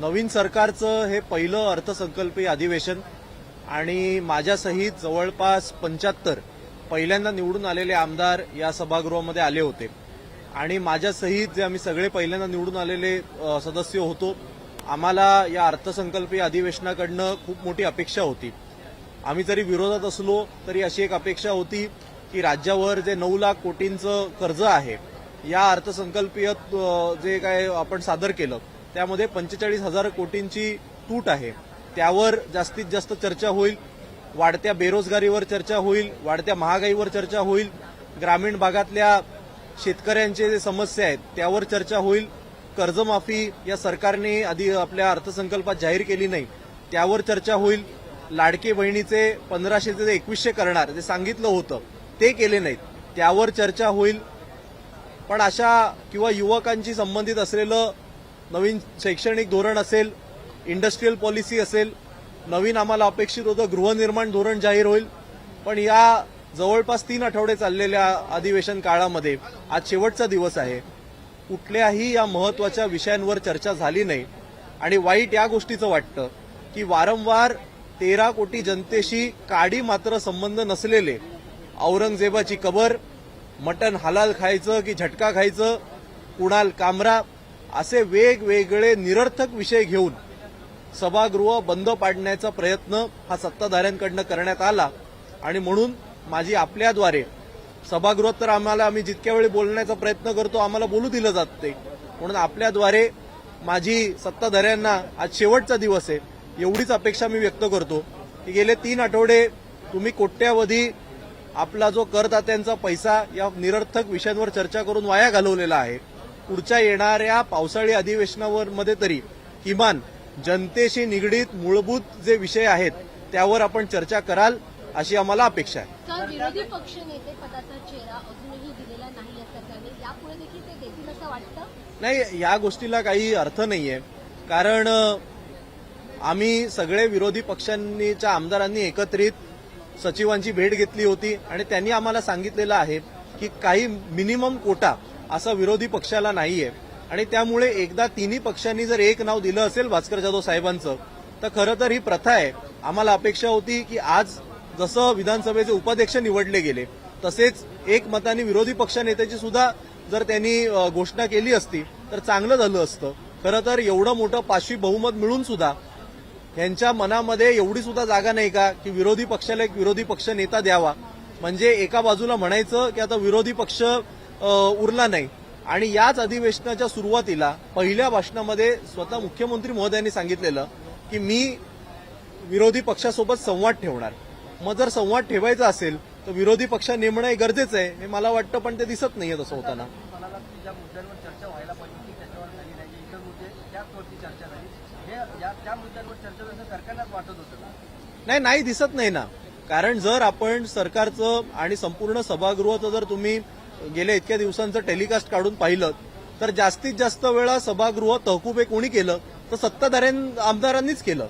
नवीन सरकारचं हे पहिलं अर्थसंकल्पीय अधिवेशन आणि माझ्यासहित जवळपास पंच्याहत्तर पहिल्यांदा निवडून आलेले आमदार या सभागृहामध्ये आले होते. आणि माझ्यासहित जे आम्ही सगळे पहिल्यांदा निवडून आलेले सदस्य होतो आम्हाला या अर्थसंकल्पीय अधिवेशनाकडनं खूप मोठी अपेक्षा होती. आम्ही जरी विरोधात असलो तरी अशी एक अपेक्षा होती की राज्यावर जे नऊ लाख कोटींचं कर्ज आहे या अर्थसंकल्पीय जे काय आपण सादर केलं त्यामध्ये पंचेचाळीस हजार कोटींची तूट आहे. त्यावर जास्तीत जास्त चर्चा होईल. वाढत्या बेरोजगारीवर चर्चा होईल. वाढत्या महागाईवर चर्चा होईल. ग्रामीण भागातल्या शेतकऱ्यांचे जे समस्या आहेत त्यावर चर्चा होईल. कर्जमाफी या सरकारने आधी आपल्या अर्थसंकल्पात जाहीर केली नाही त्यावर चर्चा होईल. लाडके बहिणीचे पंधराशेचे जे एकवीसशे करणार जे सांगितलं होतं ते केले नाहीत. त्यावर चर्चा होईल. पण अशा किंवा युवकांशी संबंधित असलेलं नवीन शैक्षणिक धोरण असेल इंडस्ट्रीयल पॉलिसी असेल नवीन आम्हाला अपेक्षित होतं गृहनिर्माण धोरण जाहीर होईल. पण या जवळपास तीन आठवडे चाललेल्या अधिवेशन काळामध्ये आज शेवटचा दिवस आहे. कुठल्याही या महत्त्वाच्या विषयांवर चर्चा झाली नाही. आणि वाईट या गोष्टीचं वाटतं की वारंवार तेरा कोटी जनतेशी काडी मात्र संबंध नसलेले औरंगजेबाची कबर मटन हलाल खायचं की झटका खायचं कुणाल कामरा असे वेगवेगळे निरर्थक विषय घेऊन सभागृह बंद पाडण्याचा प्रयत्न हा सत्ताधाऱ्यांकडनं करण्यात आला. आणि म्हणून माझी आपल्याद्वारे सभागृहात तर आम्हाला आम्ही जितक्या वेळी बोलण्याचा प्रयत्न करतो आम्हाला बोलू दिलं जात ते म्हणून आपल्याद्वारे माझी सत्ताधाऱ्यांना आज शेवटचा दिवस आहे. एवढीच अपेक्षा मी व्यक्त करतो की गेले तीन आठवडे तुम्ही कोट्यावधी आपला जो करदात्यांचा पैसा या निरर्थक विषयांवर चर्चा करून वाया घालवलेला आहे. पुढच्या येणाऱ्या पावसाळी अधिवेशनावर मध्ये तरी किमान जनतेशी निगडीत मूलभूत जे विषय आहेत त्यावर आपण चर्चा कराल अशी आम्हाला अपेक्षा आहे. विरोधी पक्ष नेते पदाचा चेहरा अजूनही दिलेला नाही सरकारने यापुढे देखील ते देतील असं वाटतं? नाही या गोष्टीला काही अर्थ नाहीये. कारण आम्ही सगळे विरोधी पक्षांनीच्या आमदारांनी एकत्रित सचिवांची भेट घेतली होती आणि त्यांनी आम्हाला सांगितलेलं आहे की काही मिनिमम कोटा असा विरोधी पक्षाला नाहीये. आणि त्यामुळे एकदा तिन्ही पक्षांनी जर एक नाव दिलं असेल भास्कर जाधव साहेबांचं तर खरं तर ही प्रथा आहे. आम्हाला अपेक्षा होती की आज जसं विधानसभेचे उपाध्यक्ष निवडले गेले तसेच एक मताने विरोधी पक्षनेत्याची सुद्धा जर त्यांनी घोषणा केली असती तर चांगलं झालं असतं. खरं तर एवढं मोठं पाचवी बहुमत मिळून सुद्धा यांच्या मनामध्ये एवढी सुद्धा जागा नाही का की विरोधी पक्षाला एक विरोधी पक्ष नेता द्यावा. म्हणजे एका बाजूला म्हणायचं की आता विरोधी पक्ष उरला नाही. आणि याच अधिवेशनाच्या सुरुवातीला पहिल्या भाषणामध्ये स्वतः मुख्यमंत्री महोदयांनी सांगितलेलं की मी विरोधी पक्षासोबत संवाद ठेवणार. मग जर संवाद ठेवायचा असेल तर विरोधी पक्ष नेमणं हे गरजेचं आहे. हे मला वाटतं पण ते दिसत नाहीये तसं होताना. हे नाही नाही दिसत नाही ना. कारण जर आपण सरकारचं आणि संपूर्ण सभागृहाचं जर तुम्ही गेल्या इतक्या दिवसांचं टेलिकास्ट काढून पाहिलं तर जास्तीत जास्त वेळा सभागृह तहकूब हे कोणी केलं तर सत्ताधाऱ्यां आमदारांनीच केलं.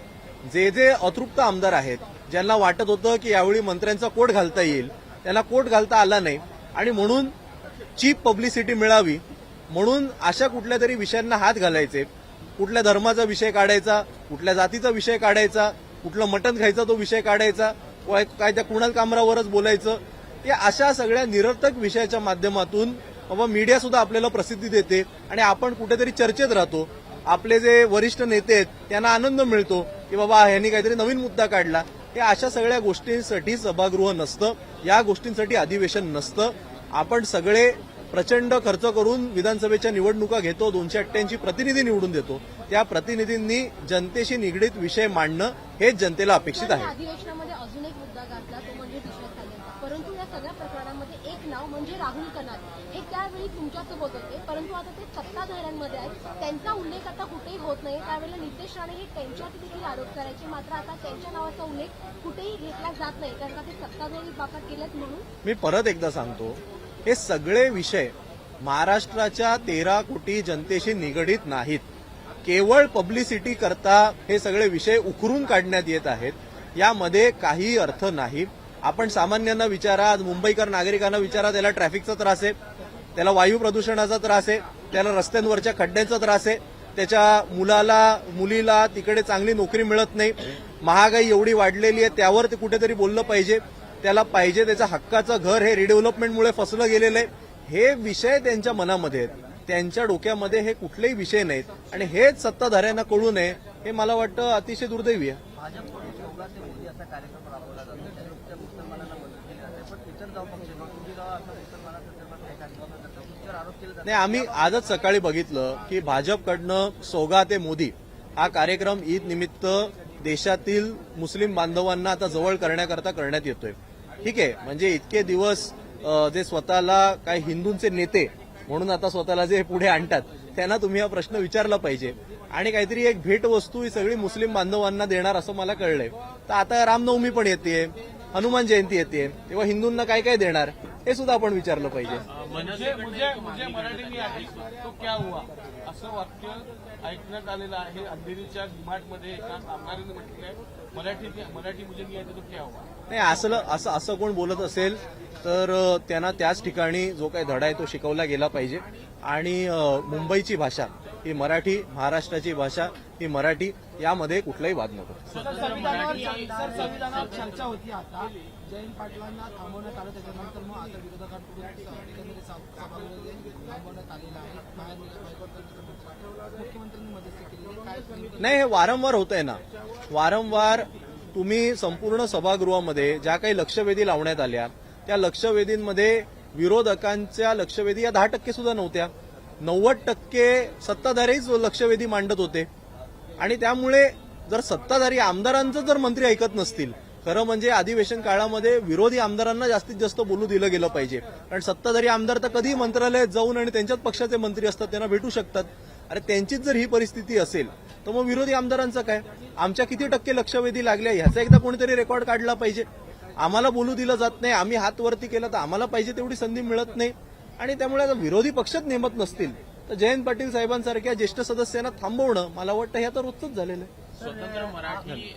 जे जे अतृप्त आमदार आहेत ज्यांना वाटत होतं की यावेळी मंत्र्यांचा कोट घालता येईल त्यांना कोट घालता आला नाही. आणि म्हणून चीप पब्लिसिटी मिळावी म्हणून अशा कुठल्या तरी विषयांना हात घालायचे. कुठल्या धर्माचा विषय काढायचा कुठल्या जातीचा विषय काढायचा कुठलं मटण खायचा तो विषय काढायचा काय काय त्या कुणाल कामरावरच बोलायचं ते अशा सगळ्या निरर्थक विषयाच्या माध्यमातून बाबा मीडिया सुद्धा आपल्याला प्रसिद्धी देते आणि आपण कुठेतरी चर्चेत राहतो. आपले जे वरिष्ठ नेते आहेत त्यांना आनंद मिळतो की बाबा ह्यांनी काहीतरी नवीन मुद्दा काढला. हे अशा सगळ्या गोष्टींसाठी सभागृह नसतं. या गोष्टींसाठी अधिवेशन नसतं. आपण सगळे प्रचंड खर्च करून विधानसभेच्या निवडणुका घेतो दोनशे अठ्ठ्याऐंशी प्रतिनिधी निवडून देतो. त्या प्रतिनिधींनी जनतेशी निगडीत विषय मांडणं हेच जनतेला अपेक्षित आहे या अधिवेशनामध्ये अजून एक मुद्दा गाजला तो म्हणजे दिशा खाल्याचा परंतु या सगळ्या प्रकरणामध्ये एक नाव म्हणजे राहुल कनाल. हे त्यावेळी तुमच्यासोबत होते परंतु आता ते सत्ताधाऱ्यांमध्ये आहेत. त्यांचा उल्लेख आता कुठेही होत नाही. त्यावेळेला नितेश राणे हे त्यांच्यात देखील आरोप करायचे. मात्र आता त्यांच्या नावाचा उल्लेख कुठेही घेतला जात नाही. कारण का ते सत्ताधारी बाकात गेलेत म्हणून. मी परत एकदा सांगतो हे सगळे विषय महाराष्ट्राच्या तेरा कोटी जनतेशी निगडीत नाहीत. केवळ पब्लिसिटी करता हे सगळे विषय उकरून काढण्यात येत आहेत. यामध्ये काही अर्थ नाही. आपण सामान्यांना विचारा आज मुंबईकर नागरिकांना विचारा त्याला ट्रॅफिकचा त्रास आहे त्याला वायू प्रदूषणाचा त्रास आहे त्याला रस्त्यांवरच्या खड्ड्यांचा त्रास आहे त्याच्या मुलाला मुलीला तिकडे चांगली नोकरी मिळत नाही महागाई एवढी वाढलेली आहे त्यावर ते कुठेतरी बोललं पाहिजे त्याला पाहिजे त्याच्या हक्काचं घर हे रिडेव्हलपमेंटमुळे फसलं गेलेलं आहे. हे विषय त्यांच्या मनामध्ये आहेत. त्यांच्या डोक्यामध्ये हे कुठलेही विषय नाहीत. आणि हेच सत्ताधाऱ्यांना कळू नये हे मला वाटतं अतिशय दुर्दैवी आहे. त्या मुसलमानांना मदत केली जाते. पण इतर जाऊ पक्ष तुम्ही जेव्हा असं मुसलमानासंदर्भात काही कार्यक्रम तुमच्यावर आरोप केले जातात. नाही आम्ही आजच सकाळी बघितलं की भाजपकडनं सोगा ते मोदी हा कार्यक्रम ईद निमित्त देशातील मुस्लिम बांधवांना आता जवळ करण्याकरता करण्यात येतोय. ठीक आहे म्हणजे इतके दिवस जे स्वतःला काही हिंदूंचे नेते म्हणून आता स्वतःला जे पुढे आणतात त्यांना तुम्ही हा प्रश्न विचारला पाहिजे. आणि काहीतरी एक भेटवस्तू ही सगळी मुस्लिम बांधवांना देणार असं मला कळलंय. तर आता रामनवमी पण येते हनुमान जयंती येते. तेव्हा हिंदूंना काय काय देणार हे सुद्धा आपण विचारलं पाहिजे. मुझे मुझे मुझे मराठी नहीं आती तो क्या हुआ? असं वाक्य ऐकण्यात आलेलं आहे. अंधेरीच्या मध्ये एका म्हटलेलं आहे मराठी मराठी मुझे नहीं तो क्या हुआ? नाही असं असं असं कोण बोलत असेल तर त्यांना त्याच ठिकाणी जो काही धडा आहे तो शिकवला गेला पाहिजे. आणि अ, मुंबईची भाषा ही मराठी महाराष्ट्राची भाषा ही मराठी यामध्ये कुठलाही वाद नको. चर्चा होती आता. जयंत पाटलांना थांबवण्यात आलं त्याच्यानंतर मग आता विरोधकांकडून नाही हे वारंवार होत आहे ना. वारंवार तुम्ही संपूर्ण सभागृहामध्ये ज्या काही लक्षवेधी लावण्यात आल्या त्या लक्षवेधींमध्ये विरोधकांच्या लक्षवेधी या दहा टक्के सुद्धा नव्हत्या. नव्वद टक्के सत्ताधारीच लक्षवेधी मांडत होते. आणि त्यामुळे जर सत्ताधारी आमदारांचं जर मंत्री ऐकत नसतील खरं म्हणजे अधिवेशन काळामध्ये विरोधी आमदारांना जास्तीत जास्त बोलू दिलं गेलं पाहिजे. कारण सत्ताधारी आमदार तर कधीही मंत्रालयात जाऊन आणि त्यांच्याच पक्षाचे मंत्री असतात त्यांना भेटू शकतात. अरे त्यांचीच जर ही परिस्थिती असेल तर मग विरोधी आमदारांचं काय? आमच्या किती टक्के लक्षवेधी लागल्या? ह्याचा एकदा कोणीतरी रेकॉर्ड काढला पाहिजे. आम्हाला बोलू दिलं जात नाही आम्ही हात वरती केला तर आम्हाला पाहिजे तेवढी संधी मिळत नाही. आणि त्यामुळे विरोधी पक्षच नेमत नसतील तर जयंत पाटील साहेबांसारख्या ज्येष्ठ सदस्यांना थांबवणं मला वाटतं हे आता रोजच झालेलं आहे. स्वतंत्र मराठी